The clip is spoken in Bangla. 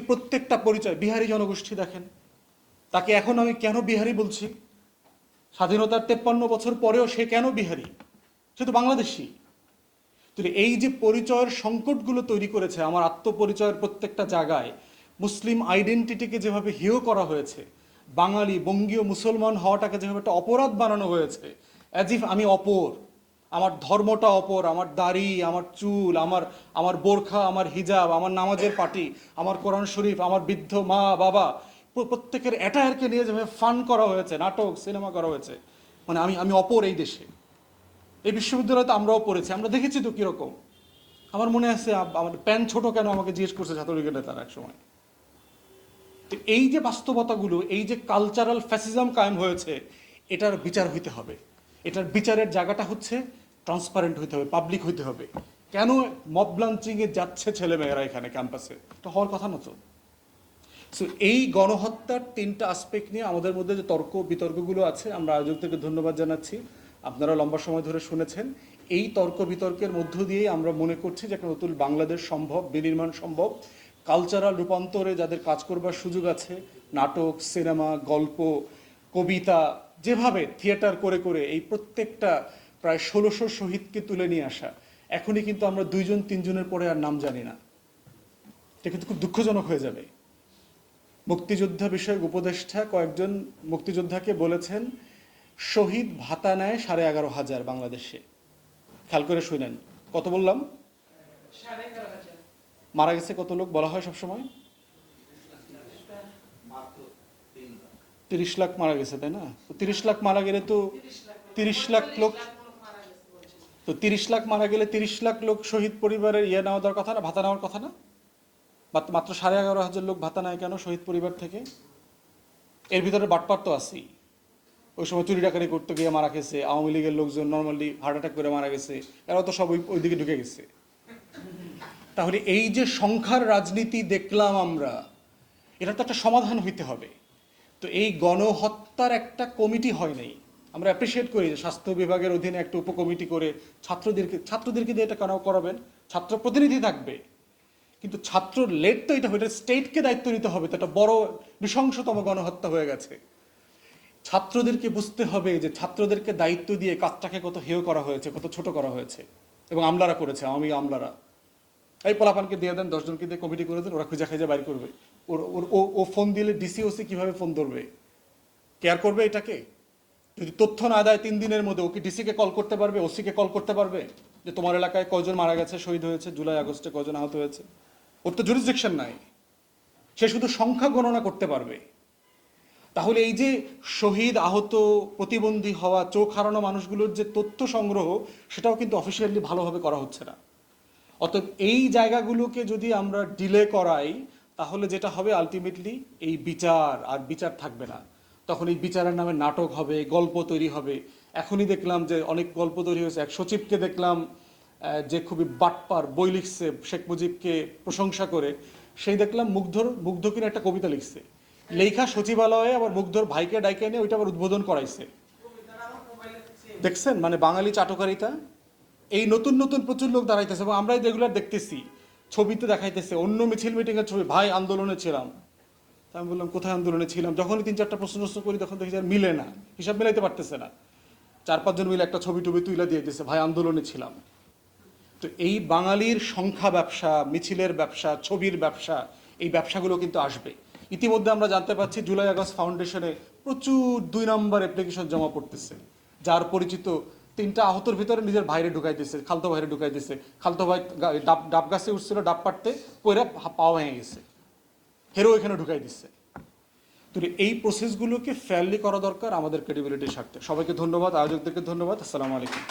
প্রত্যেকটা পরিচয় বিহারি জনগোষ্ঠী দেখেন। তাকে এখন আমি কেন বিহারি বলছি? স্বাধীনতার তেপ্পান্ন বছর পরেও সে কেন বিহারি? সে তো বাংলাদেশি। এই যে পরিচয়ের সংকটগুলো তৈরি করেছে, আমার আত্মপরিচয়ের প্রত্যেকটা জায়গায় মুসলিম আইডেন্টিটিকে যেভাবে হেয় করা হয়েছে, বাঙালি, বঙ্গীয় মুসলমান হওয়াটাকে যেভাবে একটা অপরাধ বানানো হয়েছে অ্যাজ ইফ আমি অপর। আমার ধর্মটা অপর, আমার দাড়ি, আমার চুল, আমার আমার বোরখা, আমার হিজাব, আমার নামাজের পাটি, আমার কোরআন শরীফ, আমার বৃদ্ধ মা, বাবা প্রত্যেকের অ্যাটায়ারকে নিয়ে যেভাবে ফান করা হয়েছে, নাটক সিনেমা করা হয়েছে মানে আমি আমি অপর এই দেশে। এই বিশ্ববিদ্যালয়তে আমরাও পড়েছি, আমরা দেখেছি তো কীরকম। আমার মনে আছে আমার প্যান ছোট কেন আমাকে জিজ্ঞেস করছে ছাত্রলীগের নেতারা এক সময় তো এই যে বাস্তবতাগুলো, এই যে কালচারাল ফ্যাসিজম কায়েম হয়েছে, এটার বিচার হইতে হবে। এটার বিচারের জায়গাটা হচ্ছে ট্রান্সপারেন্ট হইতে হবে পাবলিক হইতে হবে। কেন মব লাঞ্চিংয়ে যাচ্ছে ছেলেমেয়েরা এখানে ক্যাম্পাসে এটা হওয়ার কথা না তো। সো এই গণহত্যার তিনটা আসপেক্ট নিয়ে আমাদের মধ্যে যে তর্ক, বিতর্কগুলো আছে, আমরা আয়োজকদেরকে ধন্যবাদ জানাচ্ছি। আপনারা লম্বা সময় ধরে শুনেছেন। এই তর্ক, বিতর্কের মধ্য দিয়েই আমরা মনে করছি যে একটা নতুন বাংলাদেশ সম্ভব, বিনির্মাণ সম্ভব। কালচারাল রূপান্তরে যাদের কাজ করবার সুযোগ আছে, নাটক, সিনেমা, গল্প, কবিতা যেভাবে থিয়েটার করে করে এই প্রত্যেকটা প্রায় ষোলোশো শহীদকে তুলে নিয়ে আসা এখনই কিন্তু আমরা দুইজন তিনজনের পরে আর নাম জানি না। এটা কিন্তু খুব দুঃখজনক হয়ে যাবে। মুক্তিযোদ্ধা বিষয়ক উপদেষ্টা কয়েকজন মুক্তিযোদ্ধাকে বলেছেন শহীদ ভাতা নেয় সাড়ে এগারো হাজার বাংলাদেশে। খেয়াল করে শুনেন। কত বললাম? মারা গেছে কত লোক বলা হয় সবসময়? তিরিশ লাখ মারা গেছে, তাই না? তো তিরিশ লাখ মারা গেলে তো তিরিশ লাখ লোক তো তিরিশ লাখ মারা গেলে তিরিশ লাখ লোক শহীদ পরিবারের ইয়ে নেওয়া দেওয়ার কথা না? ভাতা নেওয়ার কথা না? মাত্র- সাড়ে এগারো হাজার লোক ভাতা নেয় কেন শহীদ পরিবার থেকে? এর ভিতরে বাটপার তো আছেই। ওই সময় চুরি ডাকারি করতে গিয়ে মারা গেছে, আওয়ামী লীগের লোকজন নর্মালি হার্ট অ্যাটাক করে মারা গেছে এরা তো সব ওই ওইদিকে ঢুকে গেছে। তাহলে এই যে সংখ্যার রাজনীতি দেখলাম আমরা এটা তো একটা সমাধান হইতে হবে। তো এই গণহত্যার একটা কমিটি হয় নাই। আমরা অ্যাপ্রিসিয়েট করি যে স্বাস্থ্য বিভাগের অধীনে একটা উপকমিটি করে ছাত্রদেরকে ছাত্রদেরকে দিয়ে এটা কেন করাবেন। ছাত্র প্রতিনিধি থাকবে। কিন্তু ছাত্র লেট তো এটা এটা স্টেটকে দায়িত্ব নিতে হবে, তো একটা বড় নৃশংসতম গণহত্যা হয়ে গেছে। ছাত্রদেরকে বুঝতে হবে যে ছাত্রদেরকে দায়িত্ব দিয়ে কাজটাকে কত হেয় করা হয়েছে, কত ছোট করা হয়েছে। এবং আমলারা করেছে, আমি আমলারা। এই পোলাপানকে দিয়ে দেন, দশজনকে দিয়ে কমিটি করে দেন, ওরা খুঁজে খুঁজে বাইর করবে। ওর ও- ও ফোন দিলে ডিসি ওসি কীভাবে ফোন ধরবে? কেয়ার করবে এটাকে? যদি তথ্য না দেয় তিন দিনের মধ্যে, ও কি ডিসিকে কল করতে পারবে? ওসিকে কল করতে পারবে? যে তোমার এলাকায় কয়জন মারা গেছে, শহীদ হয়েছে, জুলাই, আগস্টে কয়জন আহত হয়েছে? ওর তো জুরিসডিকশন নাই। সে শুধু সংখ্যা গণনা করতে পারবে। তাহলে এই যে শহীদ, আহত, প্রতিবন্ধী হওয়া, চোখ হারানো মানুষগুলোর যে তথ্য সংগ্রহ, সেটাও কিন্তু অফিসিয়ালি ভালোভাবে করা হচ্ছে না। অতএব এই জায়গাগুলোকে যদি আমরা ডিলে করাই তাহলে যেটা হবে আলটিমেটলি এই বিচার আর বিচার থাকবে না। তখন এই বিচারের নামে নাটক হবে, গল্প তৈরি হবে। এখনই দেখলাম যে অনেক গল্প তৈরি হয়েছে। এক সচিবকে দেখলাম যে খুবই বাটপার, বই লিখছে, শেখ মুজিবকে প্রশংসা করে। সেই দেখলাম মুগ্ধর, মুগ্ধ কিনা একটা কবিতা লিখছে। লেখা সচিবালয়ে আবার মুগ্ধর ভাইকে ডাইকে এনে ওইটা আবার উদ্বোধন করাইছে। দেখছেন? মানে বাঙালি চাটকারিতা। এই নতুন নতুন প্রচুর লোক দাঁড়াইতেছে এবং আমরাই রেগুলার দেখতেছি। ছবিতে দেখাইতেছে, অন্য মিছিল মিটিংয়ের ছবি, ভাই আন্দোলনে ছিলাম। আমি বললাম, কোথায় আন্দোলনে ছিলাম? যখনই তিন চারটা প্রশ্ন প্রশ্ন করি, তখন দেখি আর মিলে না, হিসাব মিলাইতে পারতেছে না। চার পাঁচজন মিলে একটা ছবি টবি তুলে দিয়ে দিতেছে ভাই আন্দোলনে ছিলাম। তো এই বাঙালির সংখ্যা ব্যবসা, মিছিলের ব্যবসা, ছবির ব্যবসা, এই ব্যবসাগুলো কিন্তু আসবে। ইতিমধ্যে আমরা জানতে পারছি, জুলাই আগস্ট ফাউন্ডেশনে প্রচুর দুই নম্বর অ্যাপ্লিকেশন জমা পড়তেছে। যার পরিচিত তিনটা আহতর ভিতরে নিজের ভাইরে ঢুকাই দিছে খালতো ভাইরে ঢুকাই দিছে খালতো ভাই ডাব ডাব গাছে উঠছিল, ডাব পাটতে পরে পাও পাওয়া ভেঙে গেছে। হেরো এখানে ঢুকাই দিচ্ছে তো এই প্রসেসগুলোকে ফেয়ারলি করা দরকার আমাদের ক্রেডিবিলিটির স্বার্থে। সবাইকে ধন্যবাদ, আয়োজকদেরকে ধন্যবাদ, আসসালামু আলাইকুম।